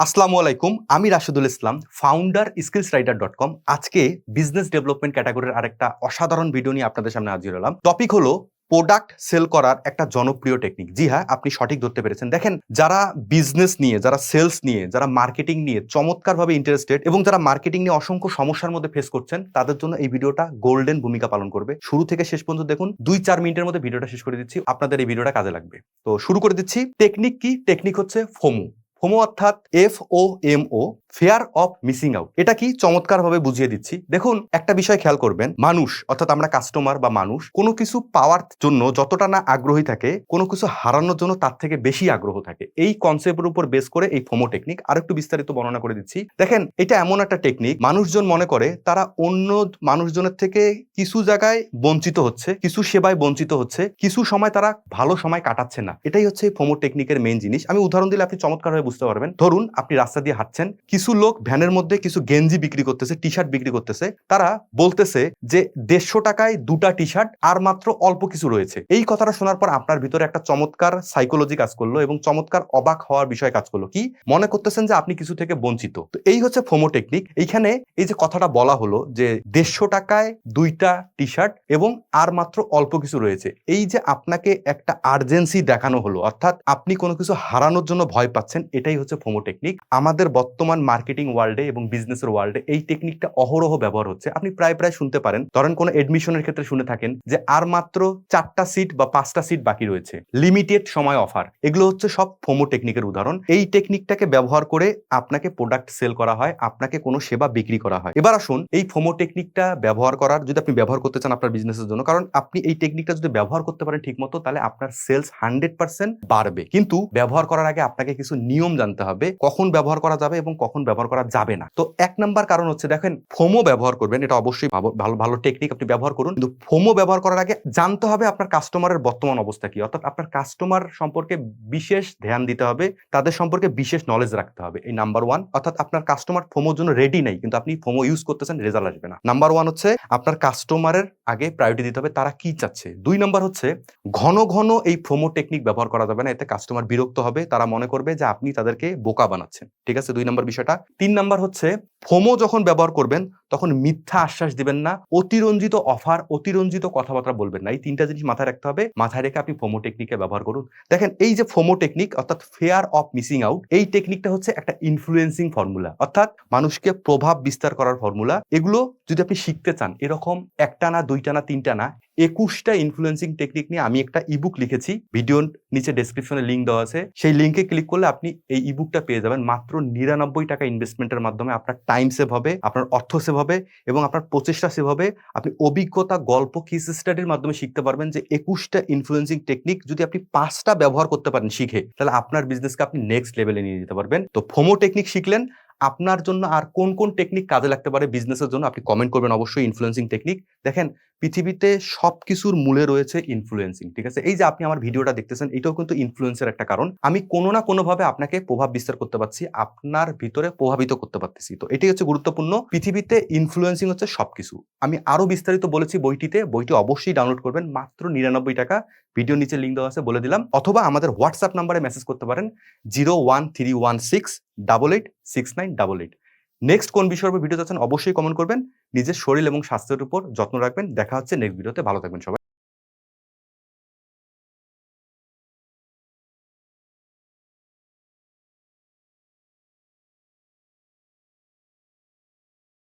আসসালামু আলাইকুম, আমি Rashedul Islam founder skills rider dot com আজকে বিজনেস ডেভেলপমেন্ট ক্যাটাগরির আরেকটা অসাধারণ ভিডিও নিয়ে আপনাদের সামনে হাজির হলাম। টপিক হলো প্রোডাক্ট সেল করার একটা জনপ্রিয় টেকনিক জি হ্যাঁ আপনি সঠিক ধরতে পেরেছেন। দেখেন, যারা বিজনেস নিয়ে, যারা সেলস নিয়ে, যারা মার্কেটিং নিয়ে চমৎকারভাবে ইন্টারেস্টেড এবং যারা মার্কেটিং নিয়ে অসংখ্য সমস্যার মধ্যে ফেস করছেন, তাদের জন্য এই ভিডিওটা গোল্ডেন ভূমিকা পালন করবে। শুরু থেকে শেষ পর্যন্ত দেখুন, দুই চার মিনিটের মধ্যে ভিডিওটা শেষ করে দিচ্ছি। আপনাদের এই ভিডিওটা কাজে লাগবে। তো শুরু করে দিচ্ছি। টেকনিক কি? টেকনিক হচ্ছে ফোমো ফোমো অর্থাৎ F O M O fear of missing out এটা কি? চমৎকারভাবে বুঝিয়ে দিচ্ছি। দেখুন, একটা বিষয় খেয়াল করবেন। মানুষ, অর্থাৎ আমরা কাস্টমার বা মানুষ, কোনো কিছু পাওয়ার জন্য যতটা না আগ্রহী থাকে, কোনো কিছু হারানোর জন্য তার থেকে বেশি আগ্রহ থাকে। এই কনসেপ্টের উপর বেস করে এই ফোমো টেকনিক আর একটু বিস্তারিত বর্ণনা করে দিচ্ছি। দেখেন, এটা এমন একটা টেকনিক মানুষজন মনে করে তারা অন্য মানুষজনের থেকে কিছু জায়গায় বঞ্চিত হচ্ছে, কিছু সেবায় বঞ্চিত হচ্ছে, কিছু সময় তারা ভালো সময় কাটাচ্ছে না। এটাই হচ্ছে ফোমো টেকনিকের মেইন জিনিস। আমি উদাহরণ দিলে আপনি চমৎকারভাবে বুঝতে পারবেন। ধরুন, আপনি রাস্তা দিয়ে হাঁটছেন, কিছু লোক ভ্যানের মধ্যে কিছু গেঞ্জি বিক্রি করতেছে টি শার্ট বিক্রি করতেছে। তারা বলতেছে যে দেড়শো টাকায় দুটা টি শার্ট আর মাত্র অল্প কিছু রয়েছে। এই কথাটা শোনার পর আপনার ভিতরে একটা চমৎকার সাইকোলজি কাজ করল এবং চমৎকার অবাক হওয়ার বিষয় কাজ করল। কি? মনে করতেছেন যে আপনি কিছু থেকে বঞ্চিত। তো এই হচ্ছে ফোমো টেকনিক এইখানে এই যে কথাটা বলা হলো যে দেড়শো টাকায় দুইটা টি শার্ট এবং আর মাত্র অল্প কিছু রয়েছে। এই যে আপনাকে একটা আর্জেন্সি দেখানো হলো, অর্থাৎ আপনি কোনো কিছু হারানোর জন্য ভয় পাচ্ছেন, এটাই হচ্ছে ফোমো টেকনিক আমাদের বর্তমান মার্কেটিং ওয়ার্ল্ডে এবং বিজনেসের ওয়ার্ল্ডে এই টেকনিকটা অহরহ ব্যবহার হচ্ছে। আপনি প্রায় প্রায় শুনতে পারেন। ধরেন কোনো এডমিশনের ক্ষেত্রে শুনে থাকেন যে আর মাত্র চারটা সিট বা পাঁচটা সিট বাকি রয়েছে। লিমিটেড সময় অফার এগুলো হচ্ছে সব ফোমো টেকনিকের উদাহরণ। এই টেকনিকটাকে ব্যবহার করে আপনাকে প্রোডাক্ট সেল করা হয়, আপনাকে কোনো সেবা বিক্রি করা হয়। এবার আসুন, এই ফোমো টেকনিকটা ব্যবহার করার যদি আপনি ব্যবহার করতে চান আপনার বিজনেসের জন্য, কারণ আপনি এই টেকনিকটা যদি ব্যবহার করতে পারেন ঠিকমতো, তাহলে আপনার সেলস হান্ড্রেড পার্সেন্ট বাড়বে। কিন্তু ব্যবহার করার আগে আপনাকে কিছু নিয়ম জানতে হবে, কখন ব্যবহার করা যাবে এবং কখন ব্যবহার করা যাবে না। তো এক নাম্বার কারণ হচ্ছে দেখেন ফোমো ব্যবহার করবেন, এটা অবশ্যই ভালো ভালো টেকনিক আপনি ব্যবহার করুন। কিন্তু ফোমো ব্যবহার করার আগে জানতে হবে আপনার কাস্টমারের বর্তমান অবস্থা কি। অর্থাৎ আপনার কাস্টমার সম্পর্কে বিশেষ ধ্যান দিতে হবে, তাদের সম্পর্কে বিশেষ নলেজ রাখতে হবে। এই নাম্বার ওয়ান অর্থাৎ আপনার কাস্টমার ফোমোর জন্য রেডি নেই, কিন্তু আপনি ফোমো ইউজ করতেছেন রেজাল্ট আসবে না। নাম্বার ওয়ান হচ্ছে, আপনার কাস্টমারের আগে প্রায়োরিটি দিতে হবে, তারা কি চাচ্ছে। দুই নাম্বার হচ্ছে, ঘন ঘন এই ফোমো টেকনিক ব্যবহার করা যাবে না, এতে কাস্টমার বিরক্ত হবে, তারা মনে করবে যে আপনি তাদেরকে বোকা বানাচ্ছেন। ঠিক আছে? দুই নম্বর বিষয়টা তিন নাম্বার হচ্ছে, ফোমো যখন ব্যবহার করবেন, তখন মিথ্যা আশ্বাস দিবেন না, অতিরঞ্জিত অফার, অতিরঞ্জিত কথাবার্তা বলবেন না। এই তিনটা জিনিস মাথায় রাখতে হবে। মাথায় রেখে আপনি ফোমো টেকনিকে ব্যবহার করুন। দেখেন, এই যে ফোমো টেকনিক, অর্থাৎ ফেয়ার অফ মিসিং আউট, এই টেকনিকটা হচ্ছে একটা ইনফ্লুয়েন্সিং ফর্মুলা অর্থাৎ মানুষকে প্রভাব বিস্তার করার ফর্মুলা এগুলো যদি আপনি শিখতে চান, এরকম একটা না দুইটা না তিনটা না একুশটা ইনফ্লুয়েন্সিং টেকনিক নিয়ে আমি একটা ইবুক লিখেছি। ভিডিওর নিচে ডেসক্রিপশনে লিঙ্ক দেওয়া আছে। সেই লিঙ্কে ক্লিক করলে আপনি এই ইবুকটা পেয়ে যাবেন। মাত্র নিরানব্বই টাকা ইনভেস্টমেন্টের মাধ্যমে আপনার টাইম সেভ হবে, আপনার অর্থ সেভ হবে এবং আপনার প্রচেষ্টা সেভ হবে। আপনি অভিজ্ঞতা, গল্প কিস স্টাডির মাধ্যমে শিখতে পারবেন যে একুশটা ইনফ্লুয়েন্সিং টেকনিক যদি আপনি পাঁচটা ব্যবহার করতে পারেন শিখে, তাহলে আপনার বিজনেসকে আপনি নেক্সট লেভেলে নিয়ে যেতে পারবেন। তো ফোমো টেকনিক শিখলেন। আপনার জন্য আর কোন কোন টেকনিক কাজে লাগতে পারে? বিজনেসের জন্য আপনি কমেন্ট করবেন অবশ্যই ইনফ্লুয়েন্সিং টেকনিক দেখেন পৃথিবীতে সব কিছুর মূলে রয়েছে ইনফ্লুয়েন্সিং ঠিক আছে? এই যে আপনি আমার ভিডিওটা দেখতেছেন, এটাও কিন্তু ইনফ্লুয়েন্সের একটা কারণ। আমি কোনো না কোনোভাবে আপনাকে প্রভাব বিস্তার করতে পারছি, আপনার ভিতরে প্রভাবিত করতে পারতেছি। তো এটাই হচ্ছে গুরুত্বপূর্ণ। পৃথিবীতে ইনফ্লুয়েন্সিং হচ্ছে সবকিছু। আমি আরও বিস্তারিত বলেছি বইটিতে। বইটি অবশ্যই ডাউনলোড করবেন। মাত্র নিরানব্বই টাকা। ভিডিও নিচে লিঙ্ক দেওয়া আছে, বলে দিলাম। অথবা আমাদের হোয়াটসঅ্যাপ নাম্বারে মেসেজ করতে পারেন। Zero one three one six double eight six nine double eight next কোন বিষয়ের উপর ভিডিও চাচ্ছেন, অবশ্যই কমেন্ট করবেন। নিজের শরীর এবং স্বাস্থ্যের উপর যত্ন রাখবেন। দেখা হচ্ছে নেক্সট ভিডিওতে ভালো থাকবেন সবাই।